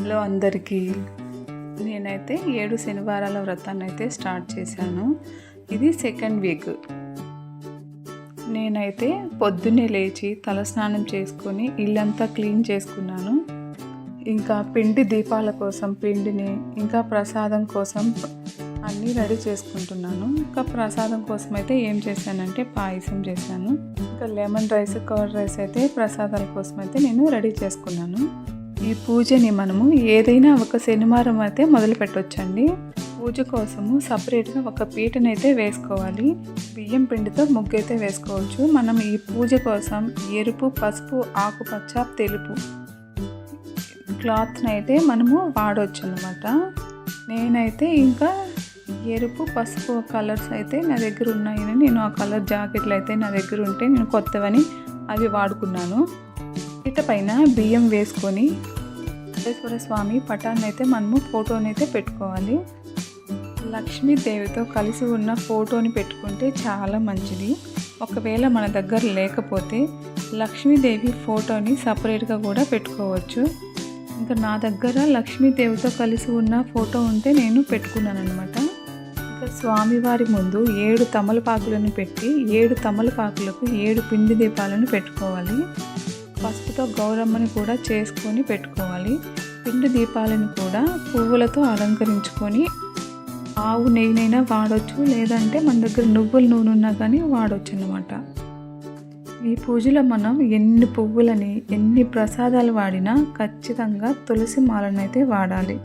Hello అందరికీ నేనైతే ఏడు శనివారాల వ్రతాన్ని అయితే స్టార్ట్ చేశాను. ఇది సెకండ్ వీక్. నేనైతే పొద్దున్నే లేచి తలస్నానం చేసుకొని ఇల్లంతా క్లీన్ చేసుకున్నాను. ఇంకా పిండి దీపాల కోసం పిండిని ఇంకా ప్రసాదం కోసం అన్నీ రెడీ చేసుకుంటున్నాను. ఇంకా ప్రసాదం కోసం అయితే ఏం చేశానంటే పాయసం చేశాను. ఇంకా లెమన్ రైస్ కర్డ్ రైస్ అయితే ప్రసాదాల కోసం అయితే నేను రెడీ చేసుకున్నాను. ఈ పూజని మనము ఏదైనా ఒక శనివారం అయితే మొదలు పెట్టవచ్చండి పూజ కోసము సపరేట్గా ఒక పీటనైతే వేసుకోవాలి. బియ్యం పిండితో ముగ్గు అయితే వేసుకోవచ్చు. మనం ఈ పూజ కోసం ఎరుపు పసుపు ఆకుపచ్చ తెలుపు క్లాత్ని అయితే మనము వాడవచ్చు అనమాట నేనైతే ఇంకా ఎరుపు పసుపు కలర్స్ అయితే నా దగ్గర ఉన్నాయని నేను ఆ కలర్ జాకెట్లు అయితే నా దగ్గర ఉంటే నేను కొత్తవని అవి వాడుకున్నాను. పీట పైన బియ్యం వేసుకొని వెంకటేశ్వర స్వామి పటాన్ని అయితే మనము ఫోటోని అయితే పెట్టుకోవాలి. లక్ష్మీదేవితో కలిసి ఉన్న ఫోటోని పెట్టుకుంటే చాలా మంచిది. ఒకవేళ మన దగ్గర లేకపోతే లక్ష్మీదేవి ఫోటోని సపరేట్గా కూడా పెట్టుకోవచ్చు. ఇంకా నా దగ్గర లక్ష్మీదేవితో కలిసి ఉన్న ఫోటో ఉంటే నేను పెట్టుకున్నాను అనమాట ఇంకా స్వామివారి ముందు ఏడు తమలపాకులను పెట్టి ఏడు తమలపాకులకు ఏడు పిండి దీపాలను పెట్టుకోవాలి. పసుపుతో గౌరమ్మని కూడా చేసుకొని పెట్టుకోవాలి. పిండి దీపాలను కూడా పువ్వులతో అలంకరించుకొని ఆవు నెయ్యినైనా వాడచ్చు లేదంటే మన దగ్గర నువ్వుల నూనె ఉన్నా కానీ వాడచ్చు అన్నమాట. ఈ పూజలో మనం ఎన్ని పువ్వులని ఎన్ని ప్రసాదాలు వాడినా ఖచ్చితంగా తులసి మాలను అయితే వాడాలి.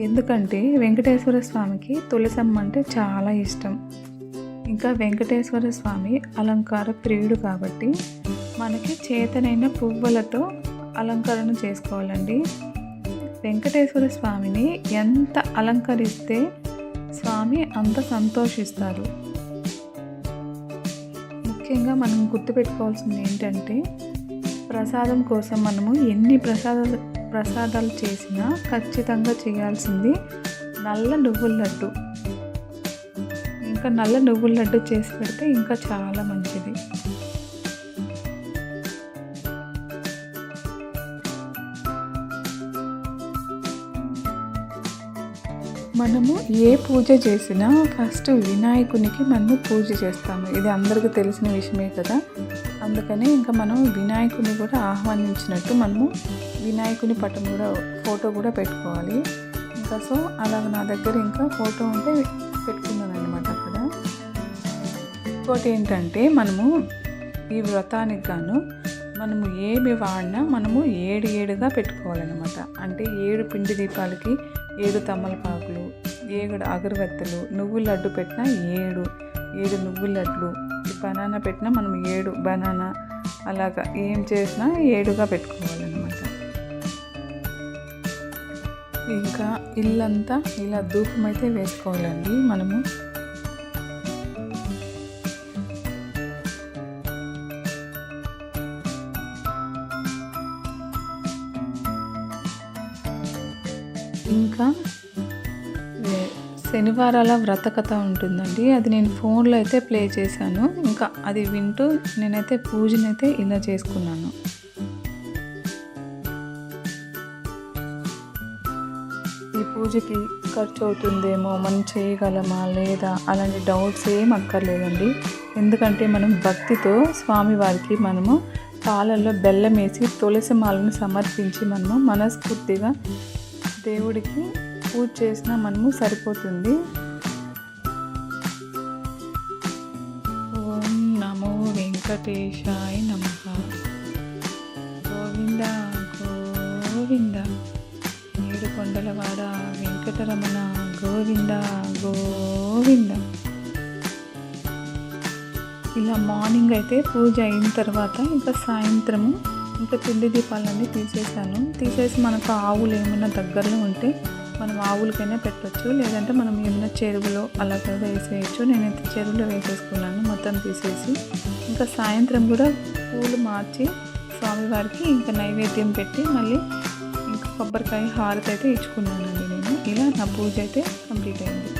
ఎందుకంటే వెంకటేశ్వర స్వామికి తులసమ్మ అంటే చాలా ఇష్టం. ఇంకా వెంకటేశ్వర స్వామి అలంకార ప్రియుడు కాబట్టి మనకి చేతనైన పువ్వులతో అలంకరణ చేసుకోవాలండి. వెంకటేశ్వర స్వామిని ఎంత అలంకరిస్తే స్వామి అంత సంతోషిస్తారు. ముఖ్యంగా మనం గుర్తుపెట్టుకోవాల్సింది ఏంటంటే ప్రసాదం కోసం మనము ఎన్ని ప్రసాదాలు ప్రసాదాలు చేసినా ఖచ్చితంగా చేయాల్సింది నల్ల నువ్వుల లడ్డు. ఇంకా నల్ల నువ్వుల లడ్డు చేసి పెడితే ఇంకా చాలా మంచిది. మనము ఏ పూజ చేసినా ఫస్ట్ వినాయకునికి మనము పూజ చేస్తాము. ఇది అందరికీ తెలిసిన విషయమే కదా. అందుకని ఇంకా మనం వినాయకుని కూడా ఆహ్వానించినట్టు మనము వినాయకుని పటం కూడా ఫోటో కూడా పెట్టుకోవాలి. ఇంకా సో అలాగ నా దగ్గర ఇంకా ఫోటో ఉంటే పెట్టుకున్నాను అనమాట అక్కడ. ఇంకోటి ఏంటంటే మనము ఈ వ్రతానికి గాను మనము ఏమి వాడినా మనము ఏడు ఏడుగా పెట్టుకోవాలన్నమాట. అంటే ఏడు పిండి దీపాలకి ఏడు తమ్మలపాకులు ఏడు అగరబత్తులు నువ్వుల లడ్డు పెట్టినా ఏడు. ఏడు నువ్వుల లడ్లు బనానా పెట్టినా మనం ఏడు. బనానా అలాగా ఏం చేసినా ఏడుగా పెట్టుకోవాలన్నమాట. ఇంకా ఇల్లంతా ఇలా ధూపం అయితే వేసుకోవాలండి మనము. ఇంకా శనివారాల వ్రత కథ ఉంటుందండి. అది నేను ఫోన్లో అయితే ప్లే చేశాను. ఇంకా అది వింటూ నేనైతే పూజనైతే ఇలా చేసుకున్నాను. ఈ పూజకి ఖర్చు అవుతుందేమో మనం చేయగలమా లేదా అలాంటి డౌట్స్ ఏం అక్కర్లేదండి. ఎందుకంటే మనం భక్తితో స్వామివారికి మనము పాలల్లో బెల్లం వేసి తులసి మాలను సమర్పించి మనము మనస్ఫూర్తిగా దేవుడికి పూజ చేసినా మనము సరిపోతుంది. ఓం నమో వెంకటేశాయ నమ. గోవింద గోవింద. ఏడు కొండలవాడ వెంకటరమణ గోవింద గోవింద. ఇలా మార్నింగ్ అయితే పూజ అయిన తర్వాత ఇంకా సాయంత్రము ఇంకా పిండి దీపాలన్నీ తీసేసాను తీసేసి మనకు ఆవులు ఏమైనా దగ్గరలో ఉంటే మనం ఆవులకైనా పెట్టచ్చు లేదంటే మనం ఏమైనా చెరువులో అలా కూడా వేసేయచ్చు. నేనైతే చెరువులో వేసేసుకున్నాను మొత్తం తీసేసి. ఇంకా సాయంత్రం కూడా పూలు మార్చి స్వామివారికి ఇంకా నైవేద్యం పెట్టి మళ్ళీ ఇంకా కొబ్బరికాయ హారతి అయితే ఇచ్చుకున్నానండి నేను. ఇలా నా పూజ అయితే కంప్లీట్ అయింది.